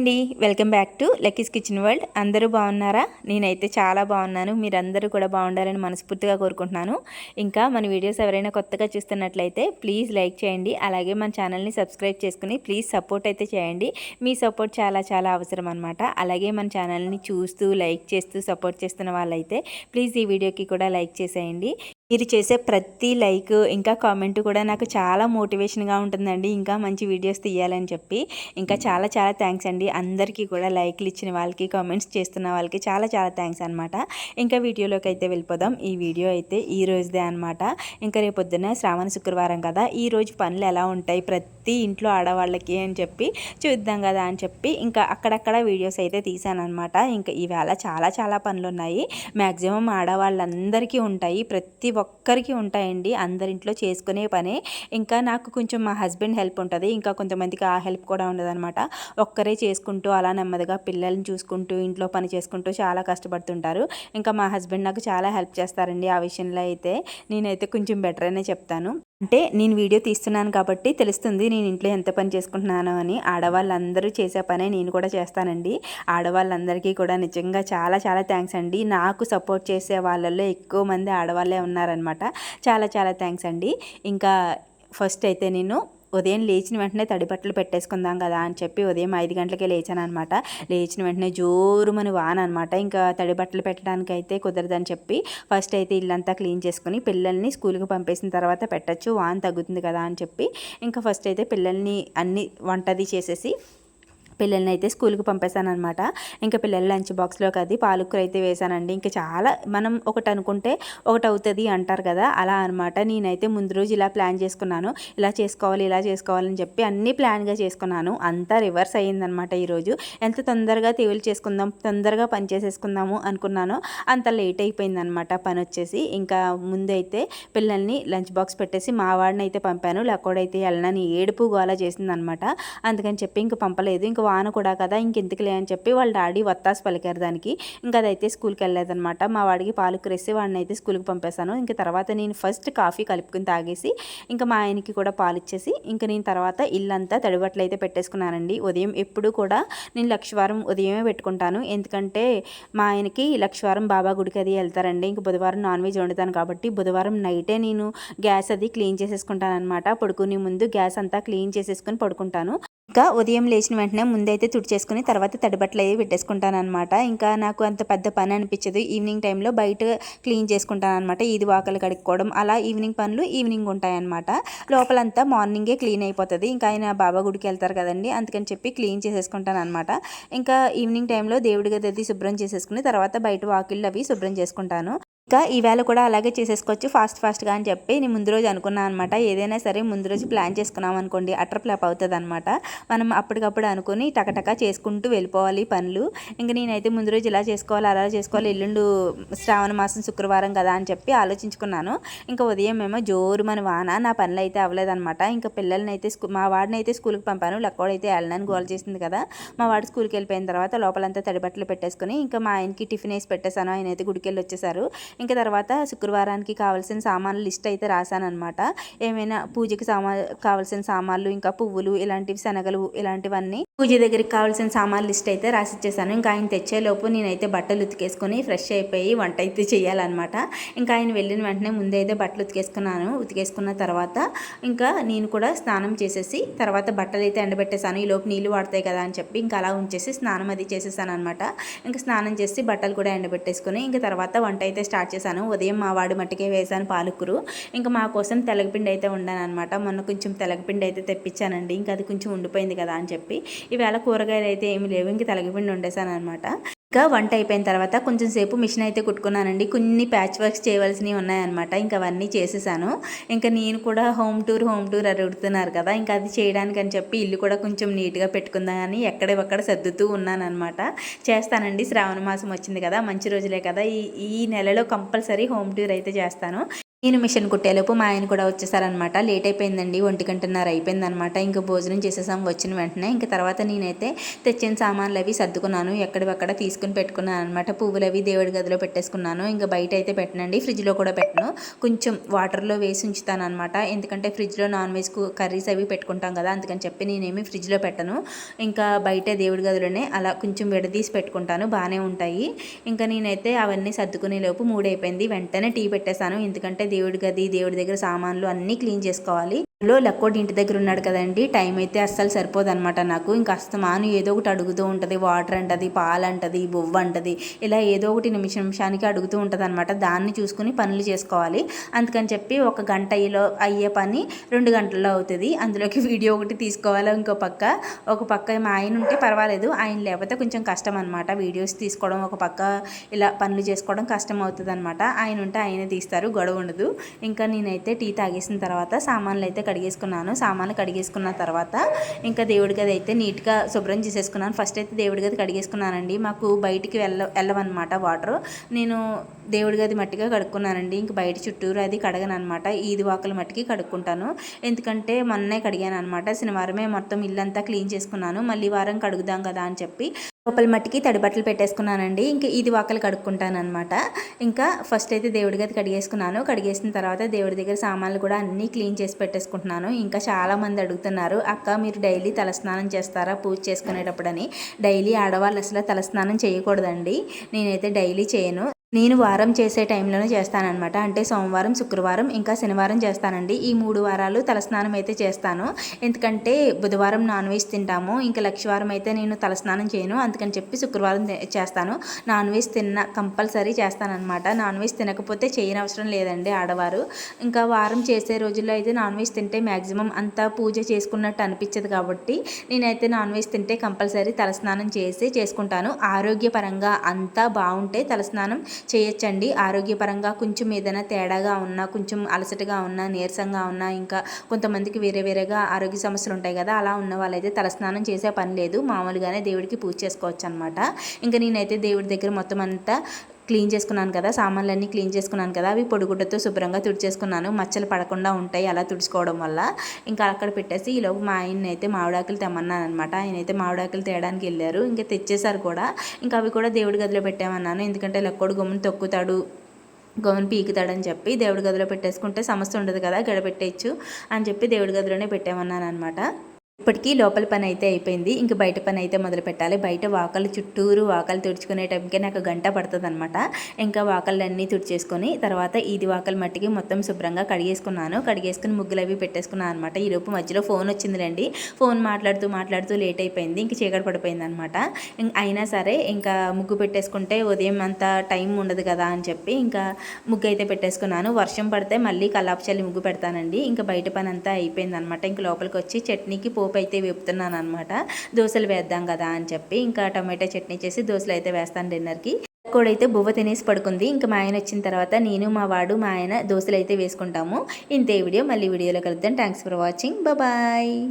అండి welcome back to Lucky's kitchen world. అందరూ బాగున్నారా? నేనైతే చాలా బాగున్నాను. మీరందరూ కూడా బాగుండాలని మనస్ఫూర్తిగా కోరుకుంటున్నాను. ఇంకా మన వీడియోస్ ఎవరైనా కొత్తగా చూస్తున్నట్లయితే ప్లీజ్ లైక్ చేయండి. అలాగే మన ఛానల్ని సబ్స్క్రైబ్ చేసుకుని ప్లీజ్ సపోర్ట్ అయితే చేయండి. మీ సపోర్ట్ చాలా చాలా అవసరం అనమాట అలాగే మన ఛానల్ని చూస్తూ లైక్ చేస్తూ సపోర్ట్ చేస్తున్న వాళ్ళైతే ప్లీజ్ ఈ వీడియోకి కూడా లైక్ చేసేయండి. మీరు చేసే ప్రతి లైక్ ఇంకా కామెంట్ కూడా నాకు చాలా మోటివేషన్గా ఉంటుందండి. ఇంకా మంచి వీడియోస్ తీయాలని చెప్పి. ఇంకా చాలా చాలా థ్యాంక్స్ అండి. అందరికీ కూడా లైక్లు ఇచ్చిన వాళ్ళకి కామెంట్స్ చేస్తున్న వాళ్ళకి చాలా చాలా థ్యాంక్స్ అనమాట ఇంకా వీడియోలోకి అయితే వెళ్ళిపోదాం. ఈ వీడియో అయితే ఈ రోజుదే అనమాట ఇంకా రేపొద్దున శ్రావణ శుక్రవారం కదా. ఈ రోజు పనులు ఎలా ఉంటాయి? ప్రతి ఇంట్లో ఆడవాళ్ళకి అని చెప్పి చూద్దాం కదా అని చెప్పి ఇంకా అక్కడక్కడ వీడియోస్ అయితే తీసాను అనమాట ఇంకా ఈవేళ చాలా చాలా పనులు ఉన్నాయి మ్యాక్సిమం ఆడవాళ్ళందరికీ ఉంటాయి. ప్రతి ఒక్కరికి ఉంటాయండి. అందరింట్లో చేసుకునే పనే. ఇంకా నాకు కొంచెం మా హస్బెండ్ హెల్ప్ ఉంటుంది. ఇంకా కొంతమందికి ఆ హెల్ప్ కూడా ఉండదనమాట ఒక్కరే చేసుకుంటూ అలా నెమ్మదిగా పిల్లల్ని చూసుకుంటూ ఇంట్లో పని చేసుకుంటూ చాలా కష్టపడుతుంటారు. ఇంకా మా హస్బెండ్ నాకు చాలా హెల్ప్ చేస్తారండి ఆ విషయంలో అయితే. నేనైతే కొంచెం బెటర్ అనే చెప్తాను. అంటే నేను వీడియో తీస్తున్నాను కాబట్టి తెలుస్తుంది నేను ఇంట్లో ఎంత పని చేసుకుంటున్నాను అని. ఆడవాళ్ళందరూ చేసే పనే నేను కూడా చేస్తానండి. ఆడవాళ్ళందరికీ కూడా నిజంగా చాలా చాలా థ్యాంక్స్ అండి. నాకు సపోర్ట్ చేసే వాళ్ళల్లో ఎక్కువ మంది ఆడవాళ్ళే ఉన్నారనమాట చాలా చాలా థ్యాంక్స్ అండి. ఇంకా ఫస్ట్ అయితే నేను ఉదయం లేచిన వెంటనే తడి బట్టలు పెట్టేసుకుందాం కదా అని చెప్పి ఉదయం ఐదు గంటలకే లేచాను అనమాట లేచిన వెంటనే జోరుమని వాన అనమాట ఇంకా తడి బట్టలు పెట్టడానికి అయితే కుదరదని చెప్పి ఫస్ట్ అయితే ఇల్లంతా క్లీన్ చేసుకుని పిల్లల్ని స్కూల్కి పంపేసిన తర్వాత పెట్టచ్చు వాన తగ్గుతుంది కదా అని చెప్పి ఇంకా ఫస్ట్ అయితే పిల్లల్ని అన్ని వంటది చేసేసి పిల్లల్ని అయితే స్కూల్కి పంపేశానమాట ఇంకా పిల్లల లంచ్ బాక్స్లోకి అది పాలకూర అయితే వేశానండి. ఇంకా చాలా మనం ఒకటి అనుకుంటే ఒకటి అవుతుంది అంటారు కదా అలా అనమాట నేనైతే ముందు రోజు ఇలా ప్లాన్ చేసుకున్నాను. ఇలా చేసుకోవాలి ఇలా చేసుకోవాలని చెప్పి అన్నీ ప్లాన్గా చేసుకున్నాను. అంతా రివర్స్ అయ్యిందనమాట ఈరోజు ఎంత తొందరగా తేవులు చేసుకుందాం తొందరగా పని చేసేసుకుందాము అనుకున్నాను అంత లేట్ అయిపోయిందనమాట పని వచ్చేసి. ఇంకా ముందైతే పిల్లల్ని లంచ్ బాక్స్ పెట్టేసి మా వాడిని అయితే పంపాను. లేకపోతే వెళ్ళనని ఏడుపు గోలా చేసిందనమాట అందుకని చెప్పి ఇంక పంపలేదు. ఇంక వాన కూడా కదా ఇంకెందుకులే అని చెప్పి వాళ్ళ డాడీ వత్తాసు పలికారు దానికి. ఇంకా అదైతే స్కూల్కి వెళ్ళలేదనమాట మా వాడికి పాలు క్రెసి వాడిని అయితే స్కూల్కి పంపేశాను. ఇంకా తర్వాత నేను ఫస్ట్ కాఫీ కలుపుకుని తాగేసి ఇంకా మా ఆయనకి కూడా పాలు ఇచ్చేసి ఇంకా నేను తర్వాత ఇల్లంతా తడిబట్టలు అయితే పెట్టేసుకున్నానండి. ఉదయం ఎప్పుడు కూడా నేను లక్షవారం ఉదయమే పెట్టుకుంటాను. ఎందుకంటే మా ఆయనకి లక్షవారం బాబా గుడికి అది వెళ్తారండి. ఇంక బుధవారం నాన్ వెజ్ వండుతాను కాబట్టి బుధవారం నైటే నేను గ్యాస్ అది క్లీన్ చేసేసుకుంటాను అనమాట పడుకునే ముందు గ్యాస్ అంతా క్లీన్ చేసేసుకొని పడుకుంటాను. ఇంకా ఉదయం లేచిన వెంటనే ముందైతే తుడిచేసుకుని తర్వాత తడిబట్టలు అయితే పెట్టేసుకుంటాను అనమాట ఇంకా నాకు అంత పెద్ద పని అనిపించదు. ఈవినింగ్ టైంలో బయట క్లీన్ చేసుకుంటాను అనమాట ఇది వాకలు కడుక్కోవడం అలా ఈవినింగ్ పనులు ఈవినింగ్ ఉంటాయన్నమాట. లోపలంతా మార్నింగే క్లీన్ అయిపోతుంది. ఇంకా ఆయన బాబా గుడికి వెళ్తారు కదండి అందుకని చెప్పి క్లీన్ చేసేసుకుంటాను అనమాట ఇంకా ఈవినింగ్ టైంలో దేవుడి గది శుభ్రం చేసేసుకుని తర్వాత బయట వాకిళ్ళు అవి శుభ్రం చేసుకుంటాను. ఇంకా ఈవేళ కూడా అలాగే చేసేసుకోవచ్చు. ఫాస్ట్ ఫాస్ట్గా అని చెప్పి నేను ముందు రోజు అనుకున్నాను అనమాట. ఏదైనా సరే ముందు రోజు ప్లాన్ చేసుకున్నాం అనుకోండి అటర్ ప్లాప్ అవుతుంది అనమాట మనం అప్పటికప్పుడు అనుకుని టకటక చేసుకుంటూ వెళ్ళిపోవాలి పనులు. ఇంకా నేనైతే ముందు రోజు ఇలా చేసుకోవాలి అలా చేసుకోవాలి ఎల్లుండు శ్రావణ మాసం శుక్రవారం కదా అని చెప్పి ఆలోచించుకున్నాను. ఇంకా ఉదయం ఏమో జోరు మన వాన నా పనులు అయితే అవ్వలేదన్నమాట ఇంకా పిల్లల్ని అయితే స్కూ మా వాడిని అయితే స్కూల్కి పంపాను. లక్కోడైతే వెళ్ళనని గోల్ చేసింది కదా. మా వాడు స్కూల్కి వెళ్ళిపోయిన తర్వాత లోపలంతా తడిబట్టలు పెట్టేసుకుని ఇంకా మా ఆయనకి టిఫిన్ వేసి పెట్టేశాను. ఆయన అయితే గుడికి వెళ్ళి వచ్చేసారు. ఇంకా తర్వాత శుక్రవారానికి కావాల్సిన సామాన్లు లిస్ట్ అయితే రాశానమాట ఏమైనా పూజకి సామా కావాల్సిన సామాన్లు ఇంకా పువ్వులు ఇలాంటివి శనగలు ఇలాంటివన్నీ పూజ దగ్గరికి కావాల్సిన సామాన్ లిస్ట్ అయితే రాసిచ్చేసాను. ఇంకా ఆయన తెచ్చేలోపు నేనైతే బట్టలు ఉతికేసుకొని ఫ్రెష్ అయిపోయి వంట అయితే చేయాలన్నమాట. ఇంకా ఆయన వెళ్ళిన వెంటనే ముందే అయితే బట్టలు ఉతికేసుకున్నాను. ఉతికేసుకున్న తర్వాత ఇంకా నేను కూడా స్నానం చేసేసి తర్వాత బట్టలు అయితే ఎండబెట్టేశాను. ఈ లోపు నీళ్ళు వాడతాయి కదా అని చెప్పి ఇంకా అలా ఉంచేసి స్నానం అది చేసేసాను అనమాట ఇంకా స్నానం చేసి బట్టలు కూడా ఎండబెట్టేసుకొని ఇంకా తర్వాత వంట అయితే స్టార్ట్ చేశాను. ఉదయం మా వాడి మట్టికే వేశాను పాలకూరు. ఇంకా మా కోసం తెలగపిండి అయితే ఉండాను అనమాట మొన్న కొంచెం తెలగపిండి అయితే తెప్పించానండి. ఇంకా అది కొంచెం ఉండిపోయింది కదా అని చెప్పి ఈవేళ కూరగాయలు అయితే ఏమి లేవు. ఇంక తలగిపిండి వండేసాను అనమాట ఇంకా వంట అయిపోయిన తర్వాత కొంచెం సేపు మిషన్ అయితే కుట్టుకున్నానండి. కొన్ని ప్యాచ్ వర్క్స్ చేయవలసినవి ఉన్నాయన్నమాట. ఇంకా అవన్నీ చేసేసాను. ఇంకా నేను కూడా హోమ్ టూర్ హోమ్ టూర్ అడుగుతున్నారు కదా ఇంకా అది చేయడానికి అని చెప్పి ఇల్లు కూడా కొంచెం నీట్గా పెట్టుకుందామని ఎక్కడెక్కడ సర్దుతూ ఉన్నాను అనమాట చేస్తానండి. శ్రావణ మాసం వచ్చింది కదా మంచి రోజులే కదా. ఈ ఈ నెలలో కంపల్సరీ హోమ్ టూర్ అయితే చేస్తాను. నేను మిషన్ కుట్టేలోపు మా ఆయన కూడా వచ్చేసారనమాట లేట్ అయిపోయిందండి ఒంటి గంటన్నర అయిపోయిందనమాట ఇంకా భోజనం చేసేసాం వచ్చిన వెంటనే. ఇంకా తర్వాత నేనైతే తెచ్చిన సామాన్లు అవి సర్దుకున్నాను. ఎక్కడివక్కడ తీసుకుని పెట్టుకున్నాను అనమాట పువ్వులు అవి దేవుడి గదిలో పెట్టేసుకున్నాను. ఇంకా బయట అయితే పెట్టనండి ఫ్రిడ్జ్లో కూడా పెట్టను. కొంచెం వాటర్లో వేసి ఉంచుతాను అనమాట ఎందుకంటే ఫ్రిడ్జ్లో నాన్ వెజ్ కర్రీస్ అవి పెట్టుకుంటాం కదా అందుకని చెప్పి నేనేమి ఫ్రిడ్జ్లో పెట్టను. ఇంకా బయట దేవుడి గదిలోనే అలా కొంచెం విడదీసి పెట్టుకుంటాను. బాగానే ఉంటాయి. ఇంకా నేనైతే అవన్నీ సర్దుకునే లోపు మూడైపోయింది. వెంటనే టీ పెట్టేశాను. ఎందుకంటే దేవుడి గది దేవుడి దగ్గర సామాన్లు అన్నీ క్లీన్ చేసుకోవాలి. లో లక్కోటి ఇంటి దగ్గర ఉన్నాడు కదండి టైం అయితే అస్సలు సరిపోదన్నమాట నాకు. ఇంకా అస్తమాను ఏదో ఒకటి అడుగుతూ ఉంటుంది వాటర్ అంటది పాలు అంటది బొవ్వ అంటది ఇలా ఏదో ఒకటి నిమిషం నిమిషానికి అడుగుతూ ఉంటుంది అనమాట దాన్ని చూసుకుని పనులు చేసుకోవాలి. అందుకని చెప్పి ఒక గంట అయ్యేలో అయ్యే పని రెండు గంటల్లో అవుతుంది. అందులోకి వీడియో ఒకటి తీసుకోవాలి ఇంకో పక్క. ఒక పక్క మా ఆయన ఉంటే పర్వాలేదు ఆయన లేకపోతే కొంచెం కష్టం అనమాట వీడియోస్ తీసుకోవడం ఒక పక్క ఇలా పనులు చేసుకోవడం కష్టం అవుతుంది అనమాట ఆయన ఉంటే ఆయనే తీస్తారు గొడవ ఉండదు. ఇంకా నేనైతే టీ తాగేసిన తర్వాత సామాన్లు అయితే కడిగేసుకున్నాను సామాన్లు కడిగేసుకున్న తర్వాత ఇంకా దేవుడి గది అయితే నీట్గా శుభ్రం చేసేసుకున్నాను. ఫస్ట్ అయితే దేవుడి గది కడిగేసుకున్నానండి. మాకు బయటికి వెళ్ళ వెళ్ళవన్నమాట వాటర్. నేను దేవుడి గది మట్టిగా కడుక్కున్నానండి. ఇంక బయట చుట్టూరు అది కడగను అనమాట ఈది వాకల మట్టికి కడుక్కుంటాను. ఎందుకంటే మొన్నే కడిగాను అనమాట శనివారమే మొత్తం ఇల్లంతా క్లీన్ చేసుకున్నాను. మళ్ళీ వారం కడుగుదాం కదా అని చెప్పి లోపల మట్టికి తడిబట్టలు పెట్టేసుకున్నానండి. ఇంకా ఇది వాకలు కడుక్కుంటాను అనమాట ఇంకా ఫస్ట్ అయితే దేవుడి గది కడిగేసుకున్నాను. కడిగేసిన తర్వాత దేవుడి దగ్గర సామాన్లు కూడా అన్నీ క్లీన్ చేసి పెట్టేసుకుంటున్నాను. ఇంకా చాలామంది అడుగుతున్నారు అక్క మీరు డైలీ తలస్నానం చేస్తారా పూజ చేసుకునేటప్పుడని? డైలీ ఆడవాళ్ళు అసలు తలస్నానం చేయకూడదండి. నేనైతే డైలీ చేయను. నేను వారం చేసే టైంలోనే చేస్తానన్నమాట. అంటే సోమవారం శుక్రవారం ఇంకా శనివారం చేస్తానండి. ఈ మూడు వారాలు తలస్నానం అయితే చేస్తాను. ఎందుకంటే బుధవారం నాన్ వెజ్ తింటాము. ఇంకా లక్షవారం అయితే నేను తలస్నానం చేయను. అందుకని చెప్పి శుక్రవారం చేస్తాను. నాన్ వెజ్ తిన్న కంపల్సరీ చేస్తానన్నమాట. నాన్ వెజ్ తినకపోతే చేయనవసరం లేదండి ఆడవారు. ఇంకా వారం చేసే రోజుల్లో అయితే నాన్ వెజ్ తింటే మ్యాక్సిమం అంతా పూజ చేసుకున్నట్టు అనిపించదు కాబట్టి నేనైతే నాన్ వెజ్ తింటే కంపల్సరీ తలస్నానం చేసి చేసుకుంటాను. ఆరోగ్యపరంగా అంతా బాగుంటే తలస్నానం చేయొచ్చండి. ఆరోగ్యపరంగా కొంచెం ఏదైనా తేడాగా ఉన్నా కొంచెం అలసటగా ఉన్నా నీరసంగా ఉన్నా ఇంకా కొంతమందికి వేరే వేరేగా ఆరోగ్య సమస్యలు ఉంటాయి కదా అలా ఉన్న వాళ్ళైతే తలస్నానం చేసే పని లేదు. మామూలుగానే దేవుడికి పూజ చేసుకోవచ్చు అనమాట ఇంకా నేనైతే దేవుడి దగ్గర మొత్తం అంతా క్లీన్ చేసుకున్నాను కదా సామాన్లన్నీ క్లీన్ చేసుకున్నాను కదా అవి పొడిగుడ్డతో శుభ్రంగా తుడిచేసుకున్నాను. మచ్చలు పడకుండా ఉంటాయి అలా తుడుచుకోవడం వల్ల. ఇంకా అక్కడ పెట్టేసి ఈలోపు మా ఆయన అయితే మామిడాకులు తెమ్మన్నాను అనమాట ఆయన అయితే మామిడాకులు తేయడానికి వెళ్ళారు. ఇంకా తెచ్చేసారు కూడా. ఇంకా అవి కూడా దేవుడి గదిలో పెట్టామన్నాను ఎందుకంటే లెక్కోడు గమ్మును తొక్కుతాడు గమని పీకుతాడని చెప్పి దేవుడి గదిలో పెట్టేసుకుంటే సమస్య ఉండదు కదా గడపెట్టేయచ్చు అని చెప్పి దేవుడి గదిలోనే పెట్టామన్నాను అనమాట ఇప్పటికీ లోపల పని అయితే అయిపోయింది. ఇంక బయట పని అయితే మొదలు పెట్టాలి. బయట వాకలు చుట్టూరు వాకలు తుడుచుకునే టైంకే నాకు గంట పడుతుంది అనమాట ఇంకా వాకళ్ళన్నీ తుడిచేసుకొని తర్వాత ఇది వాకల మట్టికి మొత్తం శుభ్రంగా కడిగేసుకున్నాను. కడిగేసుకుని ముగ్గులు అవి పెట్టేసుకున్నాను అనమాట ఈలోపు మధ్యలో ఫోన్ వచ్చిందిలేండి. ఫోన్ మాట్లాడుతూ మాట్లాడుతూ లేట్ అయిపోయింది. ఇంక చీకటి పడిపోయింది అనమాట అయినా సరే ఇంకా ముగ్గు పెట్టేసుకుంటే ఉదయం అంత టైం ఉండదు కదా అని చెప్పి ఇంకా ముగ్గు అయితే పెట్టేసుకున్నాను. వర్షం పడితే మళ్ళీ కల్లాపు చల్లి ముగ్గు పెడతానండి. ఇంకా బయట పని అంతా అయిపోయింది అనమాట ఇంక లోపలికి వచ్చి చట్నీకి పోపు పోపు అయితే వేపుతున్నాను అనమాట దోశలు వేద్దాం కదా అని చెప్పి ఇంకా టమాటా చట్నీ చేసి దోశలు అయితే వేస్తాను డిన్నర్కి. అయితే బువ్వ తినేసి పడుకుంది. ఇంకా మా ఆయన వచ్చిన తర్వాత నేను మా వాడు మా ఆయన దోశలు అయితే వేసుకుంటాము. ఇంతే వీడియో. మళ్ళీ వీడియోలో కలుద్దాం. Thanks for watching bye